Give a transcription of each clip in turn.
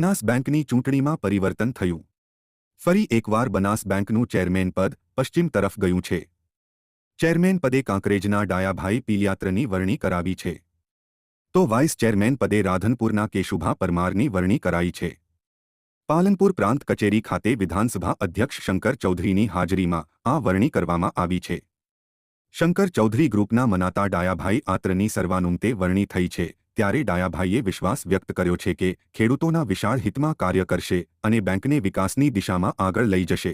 બનાસ બેંકની ચૂંટણીમાં પરિવર્તન થયું. ફરી એકવાર બનાસ બેંકનું ચેરમેન પદ પશ્ચિમ તરફ ગયું છે. ચેરમેન પદે કાંકરેજના ડાયાભાઈ પિલિયાત્રની વરણી કરાવી છે. તો વાઇસ ચેરમેન પદે રાધનપુરના કેશુભા પરમારની વરણી કરાઈ છે. પાલનપુર પ્રાંત કચેરી ખાતે વિધાનસભા અધ્યક્ષ શંકર ચૌધરીની હાજરીમાં આ વરણી કરવામાં આવી છે. શંકર ચૌધરી ગ્રુપના મનાતા ડાયાભાઈ આત્રની સર્વાનુમતે વરણી થઈ છે. ત્યારે ડાયાભાઈએ વિશ્વાસ વ્યક્ત કર્યો છે કે ખેડૂતોના વિશાળ હિતમાં કાર્ય કરશે અને બેંકને વિકાસની દિશામાં આગળ લઈ જશે.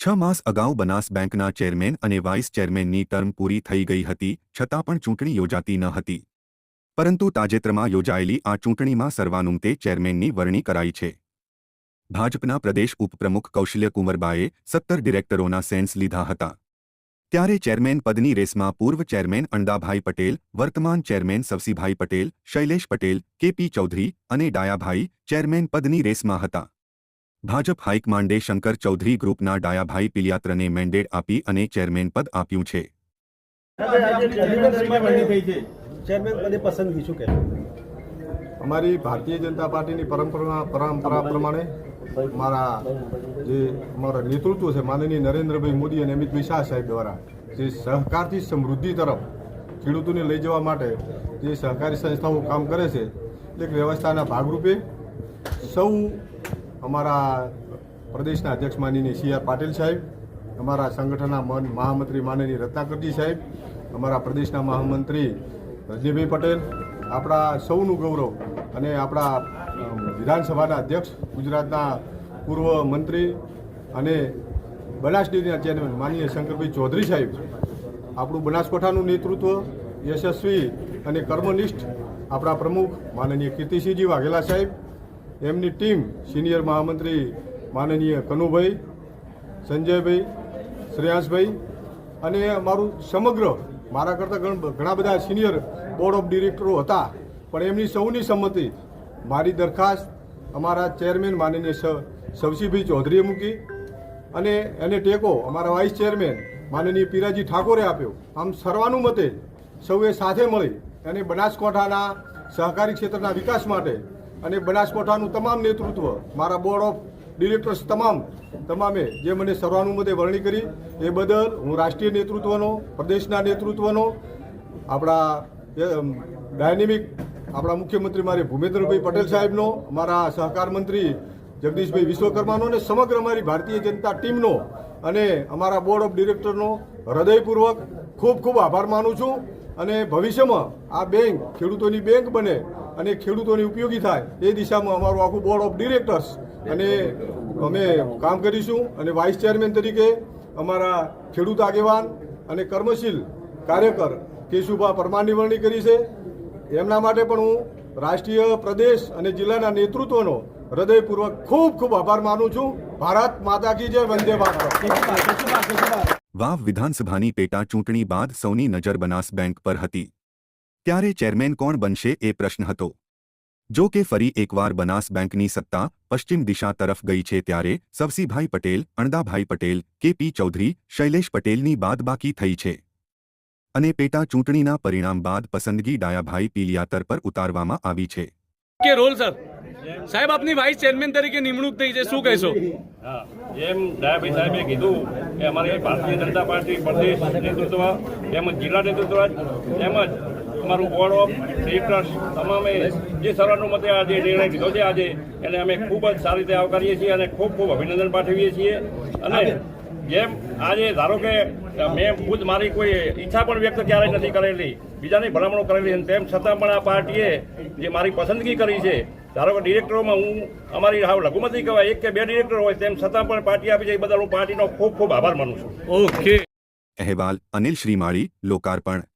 છ માસ અગાઉ બનાસ બેંકના ચેરમેન અને વાઇસ ચેરમેનની ટર્મ પૂરી થઈ ગઈ હતી, છતાં પણ ચૂંટણી યોજાતી ન હતી. પરંતુ તાજેતરમાં યોજાયેલી આ ચૂંટણીમાં સર્વાનુમતે ચેરમેનની વરણી કરાઈ છે. ભાજપના પ્રદેશ ઉપપ્રમુખ કૌશલ્ય કુંવરબાએ સત્તર ડિરેક્ટરોના સેન્સ લીધા હતા. ત્યારે ચેરમેન પદની રેસમાં પૂર્વ ચેરમેન અંડાભાઈ પટેલ વર્તમાન ચેરમેન સવસીભાઈ પટેલ શૈલેષ પટેલ કેપી ચૌધરી અને ડાયાભાઈ ચેરમેન પદની રેસમાં હતા. ભાજપ હાઈકમાન્ડે શંકર ચૌધરી ગ્રુપના ડાયાભાઈ પિલિયાત્રને મેન્ડેટ આપી અને ચેરમેન પદ આપ્યું છે. ચેરમેન પદે પસંદગી શું કહેશો? અમારી ભારતીય જનતા પાર્ટીની પરંપરા પરંપરા પ્રમાણે મારા જે અમારા નેતૃત્વ છે, માનનીય નરેન્દ્રભાઈ મોદી અને અમિતભાઈ શાહ સાહેબ દ્વારા, જે સહકારથી સમૃદ્ધિ તરફ ખેડૂતોને લઈ જવા માટે જે સહકારી સંસ્થાઓ કામ કરે છે, એક વ્યવસ્થાના ભાગરૂપે સૌ અમારા પ્રદેશના અધ્યક્ષ માનીની સી આર પાટીલ સાહેબ, અમારા સંગઠનના મન મહામંત્રી માનનીય રત્નાકરજી સાહેબ, અમારા પ્રદેશના મહામંત્રી રજનીભાઈ પટેલ, આપણા સૌનું ગૌરવ અને આપણા વિધાનસભાના અધ્યક્ષ, ગુજરાતના પૂર્વ મંત્રી અને બનાસ ડેરીના ચેરમેન માનનીય શંકરભાઈ ચૌધરી સાહેબ, આપણું બનાસકાંઠાનું નેતૃત્વ યશસ્વી અને કર્મનિષ્ઠ આપણા પ્રમુખ માનનીય કીર્તિસિંહજી વાઘેલા સાહેબ, એમની ટીમ સિનિયર મહામંત્રી માનનીય કનુભાઈ, સંજયભાઈ, શ્રેયાંશભાઈ અને મારું સમગ્ર, મારા કરતાં ઘણ- ઘણા બધા સિનિયર બોર્ડ ઓફ ડિરેક્ટરો હતા. પણ એમની સૌની સંમતિ મારી દરખાસ્ત અમારા ચેરમેન માનનીય સવસીભાઈ ચૌધરીએ મૂકી અને એને ટેકો અમારા વાઇસ ચેરમેન માનનીય પીરાજી ઠાકોરે આપ્યો. આમ સર્વાનુમતે સૌએ સાથે મળી અને બનાસકાંઠાના સહકારી ક્ષેત્રના વિકાસ માટે અને બનાસકાંઠાનું તમામ નેતૃત્વ, મારા બોર્ડ ઓફ ડિરેક્ટર્સ તમામ, તમામે જે મને સર્વાનુમતે વરણી કરી, એ બદલ હું રાષ્ટ્રીય નેતૃત્વનો, પ્રદેશના નેતૃત્વનો, આપણા ડાયનેમિક આપણા મુખ્યમંત્રી મારે ભૂપેન્દ્રભાઈ પટેલ સાહેબનો અમારા સહકાર મંત્રી જગદીશભાઈ વિશ્વકર્માનો અને સમગ્ર અમારી ભારતીય જનતા ટીમનો અને અમારા બોર્ડ ઓફ ડિરેક્ટરનો હૃદયપૂર્વક ખૂબ ખૂબ આભાર માનું છું. અને ભવિષ્યમાં આ બેંક ખેડૂતોની બેંક બને અને ખેડૂતોની ઉપયોગી થાય એ દિશામાં અમારું આખું બોર્ડ ઓફ ડિરેક્ટર્સ અને અમે કામ કરીશું. અને વાઇસ ચેરમેન તરીકે અમારા ખેડૂત આગેવાન અને કર્મશીલ કાર્યકર કેશુભા પરમારની વરણી કરી છે. એમના માટે પણ હું રાષ્ટ્રીય પ્રદેશ અને જિલ્લાના નેતૃત્વનો હૃદયપૂર્વક ખૂબ ખૂબ આભાર માનું છું. ભારત માતા કી જય, વંદે વાવ વિધાનસભાની પેટા ચૂંટણી બાદ સૌની નજર બનાસ બેંક પર હતી. ત્યારે ચેરમેન કોણ બનશે એ પ્રશ્ન હતો. જો કે ફરી એકવાર બનાસ બેંકની સત્તા પશ્ચિમ દિશા તરફ ગઈ છે ત્યારે સવસીભાઈ પટેલ, અણદાભાઈ પટેલ કેપી ચૌધરી, શૈલેષ પટેલની બાદબાકી થઈ છે. અને પેટા ચૂંટણીના પરિણામ બાદ પસંદગી ડાયાભાઈ પીલિયાતર પર ઉતારવામાં આવી છે. કે રોલ સર? સાહેબ આપની વાઇસ ચેરમેન તરીકે નિમણૂક થઈ છે શું કહેશો? હા ડાયાભાઈ સાહેબે કીધું કે અમારે ભારતીય જનતા પાર્ટી પ્રદેશ નેતૃત્વ તેમજ જિલ્લા નેતૃત્વ તેમજ અમારું બોર્ડ ઓફ ડિરેક્ટર્સ તમામે જે સર્વાનુમતે આજે નિર્ણય લીધો છે આજે એને અમે ખૂબ જ સારી રીતે આવકારીએ છીએ અને ખૂબ ખૂબ અભિનંદન પાઠવીએ છીએ. અને જેમ આજે ધારો કે મેં ખુદ મારી કોઈ ઈચ્છા પણ વ્યક્ત ક્યારેય નથી કરેલી બીજાની ભલામણો કરેલી અને તેમ છતાં પણ આ પાર્ટીએ જે મારી પસંદગી કરી છે ધારો કે ડિરેક્ટરોમાં હું અમારી હાવ લઘુમતી કહેવાય એક કે બે ડિરેક્ટર હોય તેમ છતાં પણ પાર્ટી આપી છે એ બદલ હું પાર્ટીનો ખૂબ ખૂબ આભાર માનું છું. ઓકે. અહેવાલ અનિલ શ્રીમાળી લોકાર્પણ.